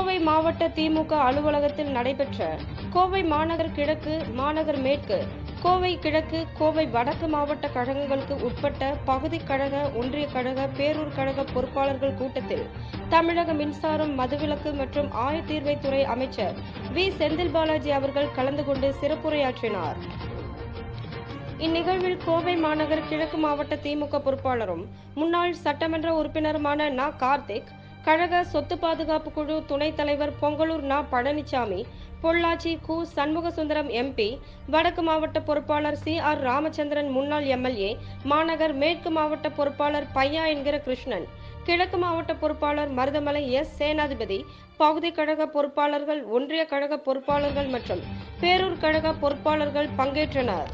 கோவை மாவட்ட திமுக அலுவலகத்தில் நடைபெற்ற கோவை மாநகர் கிழக்கு மாநகர் மேற்கு கோவை கிழக்கு கோவை வடக்கு மாவட்ட கழகங்களுக்கு உட்பட்ட பகுதி கழக ஒன்றிய கழக பேரூர் கழக பொறுப்பாளர்கள் கூட்டத்தில் தமிழக மின்சாரம் மதுவிலக்கு மற்றும் ஆயத்தீர்வைத்துறை அமைச்சர் வி. செந்தில் பாலாஜி அவர்கள் கலந்து கொண்டு சிறப்புரையாற்றினார். இந்நிகழ்வில் கோவை மாநகர் கிழக்கு மாவட்ட திமுக பொறுப்பாளரும் முன்னாள் சட்டமன்ற உறுப்பினருமான நா. கார்த்திக் கழக சொத்து பாதுகாப்பு குழு துணைத் தலைவர் பொங்கலூர் நா. பழனிசாமி பொள்ளாச்சி கு. சண்முகசுந்தரம் எம்பி வடக்கு மாவட்ட பொறுப்பாளர் சி. ஆர். ராமச்சந்திரன் முன்னாள் எம்எல்ஏ மாநகர் மேற்கு மாவட்ட பொறுப்பாளர் பையா என்கிற கிருஷ்ணன் கிழக்கு மாவட்ட பொறுப்பாளர் மருதமலை எஸ். சேனாதிபதி பகுதி கழக பொறுப்பாளர்கள் ஒன்றிய கழக பொறுப்பாளர்கள் மற்றும் பேரூர் கழக பொறுப்பாளர்கள் பங்கேற்றனர்.